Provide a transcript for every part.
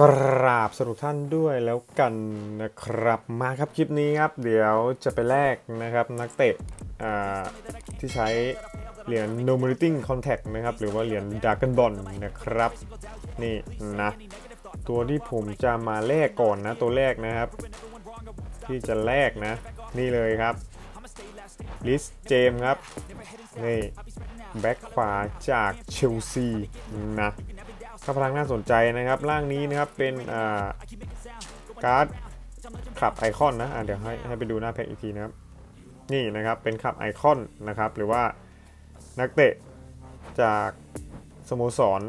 กราบสรุปท่านด้วยแล้วกันนะครับมาครับคลิปนี้ครับ เดี๋ยวจะไปแลกนะครับนักเตะที่ใช้เหรียญ Nominating Contact นะครับ หรือว่าเหรียญ Dragon Ball นะครับ นี่นะ ตัวที่ผมจะมาแลกก่อนนะ ตัวแรกนะครับ ที่จะแลกนะ นี่เลยครับลิสเจมครับ นี่ แบ็คขวาจากเชลซีนะ ค่าพลังน่าสนใจนะครับ ร่างนี้นะครับเป็นอ่าการ์ดขับไอคอนนะอะเดี๋ยวให้ให้ไปดูหน้าแพ็กอีกทีนะครับนี่นะครับเป็นขับไอคอนนะครับ หรือว่านักเตะจากสโมสร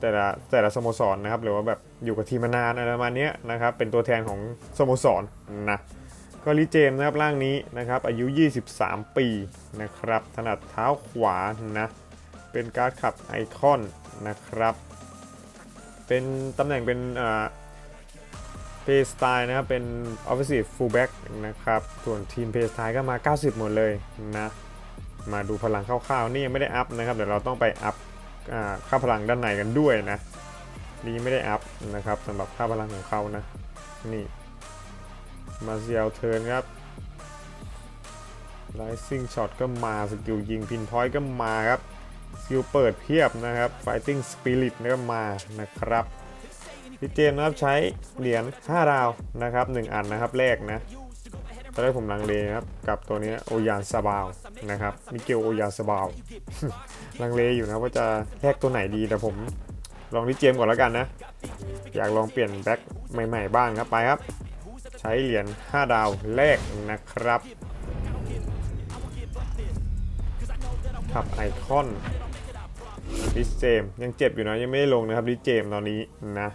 แต่ละแต่ละสโมสรนะครับ หรือว่าแบบอยู่กับทีมมานานอะไรประมาณเนี้ยนะครับ เป็นตัวแทนของสโมสรนะก็ลิเจมส์นะครับร่างนี้นะครับ อายุ 23 ปีนะครับ ถนัดเท้าขวานะ เป็นการ์ดขับไอคอนนะครับ เป็นตำแหน่งเป็นเพย์สไตล์นะครับ เป็น offensive fullback นะครับ ส่วนทีมเพย์สไตล์ก็มา 90 หมดเลยนะ มาดูพลังคร่าวๆ นี่ยังไม่ได้อัพนะครับ เดี๋ยวเราต้องไปอัพอ่าค่าพลังด้านในกันด้วยนะ นี่ไม่ได้อัพนะครับสำหรับค่าพลังของเขานะ นี่ มาเซียลเทิร์นครับ Rising Shot ก็มา สกิลยิงพินพอยต์ก็มาครับ กิลเปิดเพียบนะครับ Fighting Spirit ก็มานะครับพี่เจมนะครับใช้เหรียญ5ดาวนะครับ 1 อันนะครับแรกนะตอนแรกผมลังเลนะครับกับตัวนี้โอยานซาบาวนะครับมิเกลโอยานซาบาวลังเลอยู่นะว่าจะแลกตัวไหนดีแต่ผมลองที่เจมก่อนแล้วกันนะ อยากลองเปลี่ยนแบ็คใหม่ ๆ บ้างครับไปครับ ใช้เหรียญ5ดาวแรกนะครับ ขับไอคอนดิสเจมยังเจ็บอยู่นะ ยังไม่ได้ลงนะครับดิสเจมตอนนี้นะ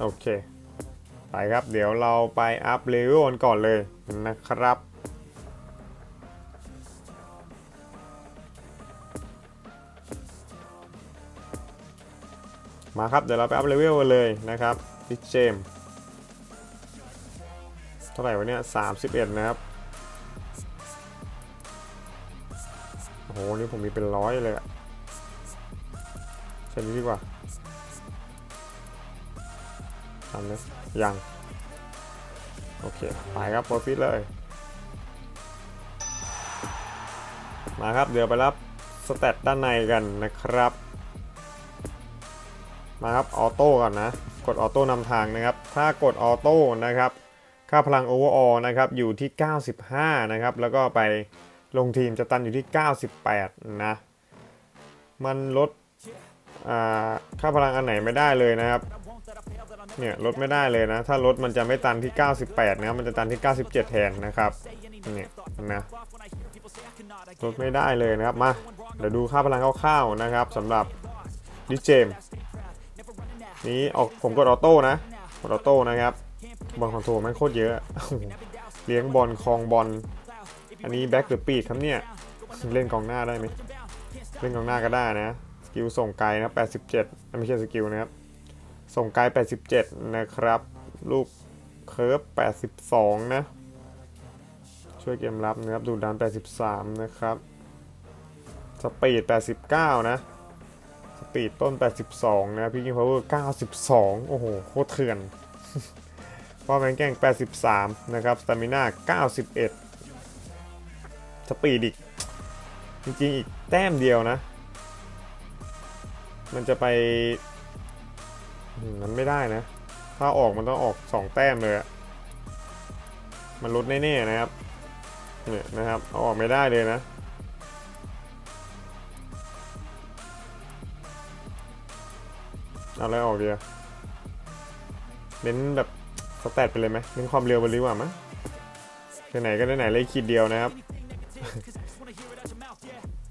โอเค ไปครับ เดี๋ยวเราไปอัพเลเวลก่อนเลยนะครับมาครับ เดี๋ยวเราไปอัพเลเวลกันเลยนะครับดิเจม ท่าไหร่วะเนี่ย31นะครับ โอ้โห นี่ผมมีเป็นร้อยเลยอะใช่นี้ดีกว่าทำเลยยัง โอเค ไปครับโปรฟิตเลย มาครับ เดี๋ยวไปรับสเตตด้านในกันนะครับ มาครับ ออโต้ก่อนนะ กดออโต้นำทางนะครับ ถ้ากดออโต้นะครับ ค่าพลังโอเวอร์ออนะครับอยู่ที่ 95 นะครับ แล้วก็ไปลงทีมจะตันอยู่ที่ 98 นะ มันลดค่าพลังอันไหนไม่ได้เลยนะครับ เนี่ยลดไม่ได้เลยนะ ถ้าลดมันจะไม่ตันที่ 98 นะครับ มันจะตันที่ 97 แทนนะครับ เนี่ยนะลดไม่ได้เลยนะครับ มา เดี๋ยวดูค่าพลังคร่าวๆนะครับสำหรับดิเจมนี้ออกผมกดออโต้นะ กดออโต้นะครับ บอลคอนโทรลมันโคตรเยอะ เลี้ยงบอลคลองบอล อันนี้แบ็กหรือปีดครับเนี่ย เล่นกองหน้าได้ไหมเล่นกองหน้าก็ได้นะ สกิลส่งไกลนะ87 ไม่ใช่สกิลนะครับ ส่งไกล 87 นะครับ ลูกเคิร์ฟ82 นะ ช่วยเกมรับนะครับ ดูดัน 83 นะครับ สปีด 89 นะสปีดต้น 82 นะพิกิ้งพาวเวอร์ 92 โอ้โห โคตรเถื่อน พอแมงแกล้ง83 นะครับสตามิน่า91 สปีดอีก จริงๆ อีกแต้มเดียวนะ มันจะไป มันไม่ได้นะ ถ้าออกมันต้องออก 2 แต้มเลย มันลดแน่ๆนะครับ เนี่ยนะครับ เอาออกไม่ได้เลยนะเอาอะไรออกดีอะเน้นแบบ สแตทไปเลยไหมเน้นความเร็วไปเลยดีกว่ามั้ยไหนก็ไหนเลยขีดเดียวนะครับ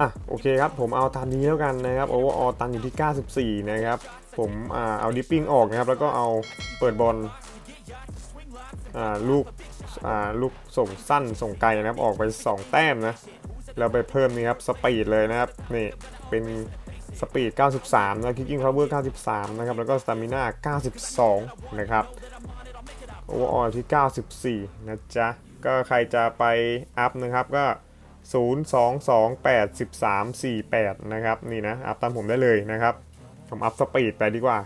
อะโอเคครับผมเอาตามนี้แล้วกันนะครับโอเวอร์ออตันอยู่ที่ 94 นะครับ ผมอ่าเอาดิปปิ้งออกนะครับ แล้วก็เอาเปิดบอลอ่าลูกอ่าลูกส่งสั้นส่งไกลนะครับ ออกไป 2 แต้มนะแล้วไปเพิ่มนี่ครับสปีดเลยนะครับนี่เป็นสปีด 93 นะคิกกิ้งพาวเวอร์ 93 นะครับ แล้วก็สตามิน่า92 นะครับ โอเวอร์ออที่ 94 นะจ๊ะ ก็ใครจะไปอัพนะครับก็ 0228348 นะครับนี่นะ อัพตามผมได้เลยนะครับ ผมอัพสปีดไปดีกว่า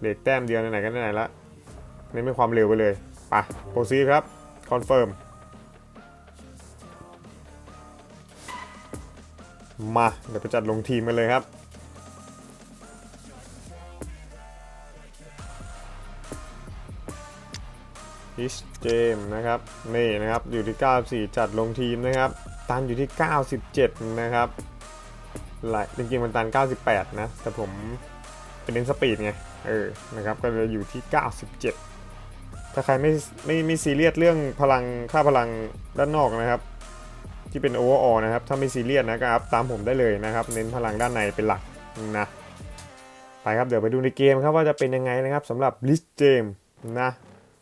เด็กแต้มเดียวไหนๆก็ไหนละเน้นเป็นความเร็วไปเลยไปโปรซีครับ คอนเฟิร์ม มา เดี๋ยวไปจัดลงทีมกันเลยครับ อิชเจมนะครับนี่นะครับอยู่ที่ 94 จัดลงทีมนะครับ ตันอยู่ที่ 97 นะครับหลายจริงๆมันตัน 98 นะ แต่ผมเป็นเน้นสปีดไง เออ นะครับ ก็เลยอยู่ที่ 97 ถ้าใครไม่ไม่ไม่ซีเรียสเรื่องพลังค่าพลังด้านนอกนะครับ ที่เป็นโอเวอร์ออนะครับ ถ้าไม่ซีเรียสนะครับตามผมได้เลยนะครับ เน้นพลังด้านในเป็นหลักนะ ไปครับ เดี๋ยวไปดูในเกมครับว่าจะเป็นยังไงนะครับสำหรับลิสเจมนะ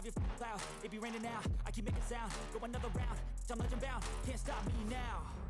have your cloud, it be raining now, I keep making sound, go another round, I'm legend bound, can't stop me now.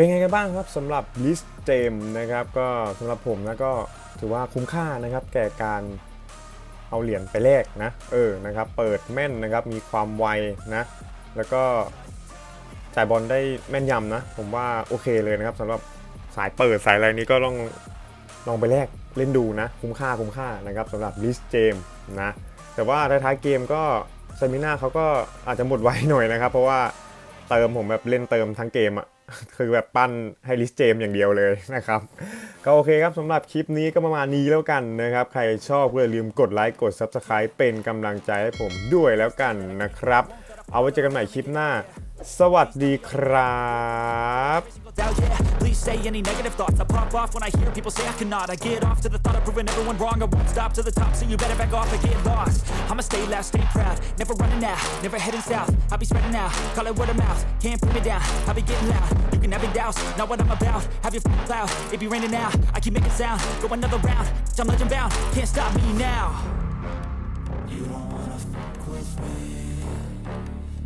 เป็นไงกันบ้างครับสำหรับลิสเจมนะครับก็สำหรับผมนะก็ถือว่าคุ้มค่านะครับแก่การเอาเหรียญไปแลกนะเออนะครับเปิดแม่นนะครับมีความไวนะแล้วก็จ่ายบอลได้แม่นยำนะผมว่าโอเคเลยนะครับสำหรับสายเปิดสายอะไรนี้ก็ต้องลองไปแลกเล่นดูนะ คุ้มค่าคุ้มค่านะครับสำหรับลิสเจมนะแต่ว่าท้ายๆเกมก็เซมิน่าเขาก็อาจจะหมดไวหน่อยนะครับ เพราะว่าเติมผมแบบเล่นเติมทั้งเกมอะ คือแบบปั้นให้ลิสเจมอย่างเดียวเลยนะครับ ก็โอเคครับสำหรับคลิปนี้ก็ประมาณนี้แล้วกันนะครับ ใครชอบก็อย่าลืมกดไลค์กด Subscribe เป็นกำลังใจให้ผมด้วยแล้วกันนะครับ เอาไว้เจอกันใหม่คลิปหน้า สวัสดีครับ single doubt, yeah. Please say any negative thoughts. I pop off when I hear people say I cannot. I get off to the thought of proving everyone wrong. I won't stop to the top, so you better back off and get lost. I'ma stay loud, stay proud, never running out, never heading south. I'll be spreading out, call it word of mouth. Can't put me down, I'll be getting loud. You can have it douse, not what I'm about. Have your f- cloud, it be raining now. I keep making sound, go another round. I'm legend bound, can't stop me now. You don't wanna fuck with me.